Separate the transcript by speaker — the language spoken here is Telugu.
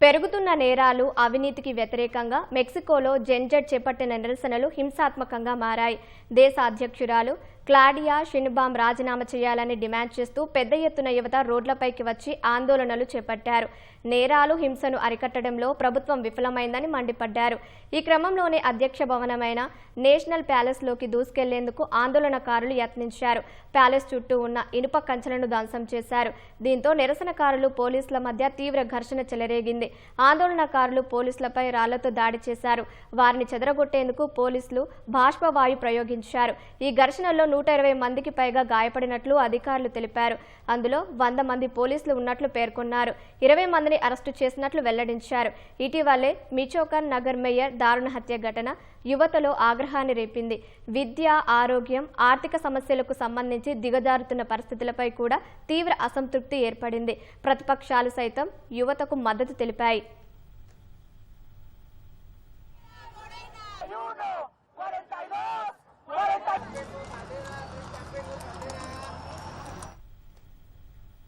Speaker 1: పెరుగుతున్న నేరాలు అవినీతికి వ్యతిరేకంగా మెక్సికోలో జెన్జెట్ చేపట్టిన నిరసనలు హింసాత్మకంగా మారాయి. దేశ అధ్యక్షురాలు క్లాడియా షిన్బామ్ రాజీనామా చేయాలని డిమాండ్ చేస్తూ పెద్ద ఎత్తున యువత రోడ్లపైకి వచ్చి ఆందోళనలు చేపట్టారు. నేరాలు హింసను అరికట్టడంలో ప్రభుత్వం విఫలమైందని మండిపడ్డారు. ఈ క్రమంలోనే అధ్యక్ష భవనమైన నేషనల్ ప్యాలెస్లోకి దూసుకెళ్ళేందుకు ఆందోళనకారులు యత్నించారు. ప్యాలెస్ చుట్టూ ఉన్న ఇనుప కంచెలను ధ్వంసం చేశారు. దీంతో నిరసనకారులు పోలీసుల మధ్య తీవ్ర ఘర్షణ చెలరేగింది. ఆందోళనకారులు పోలీసులపై రాళ్ళతో దాడి చేశారు. వారిని చెదరగొట్టేందుకు పోలీసులు బాష్పవాయు ప్రయోగించారు. ఈ ఘర్షణలో నూట ఇరవై మందికి పైగా గాయపడినట్లు అధికారులు తెలిపారు. అందులో వంద మంది పోలీసులు ఉన్నట్లు పేర్కొన్నారు. ఇరవై మందిని అరెస్టు చేసినట్లు వెల్లడించారు. ఇటీవలే మిచోకన్ నగర్ మేయర్ దారుణ హత్య ఘటన యువతలో ఆగ్రహాన్ని రేపింది. విద్య ఆరోగ్యం ఆర్థిక సమస్యలకు సంబంధించి దిగజారుతున్న పరిస్థితులపై కూడా తీవ్ర అసంతృప్తి ఏర్పడింది. ప్రతిపక్షాలు సైతం యువతకు మద్దతు తెలిపాయి.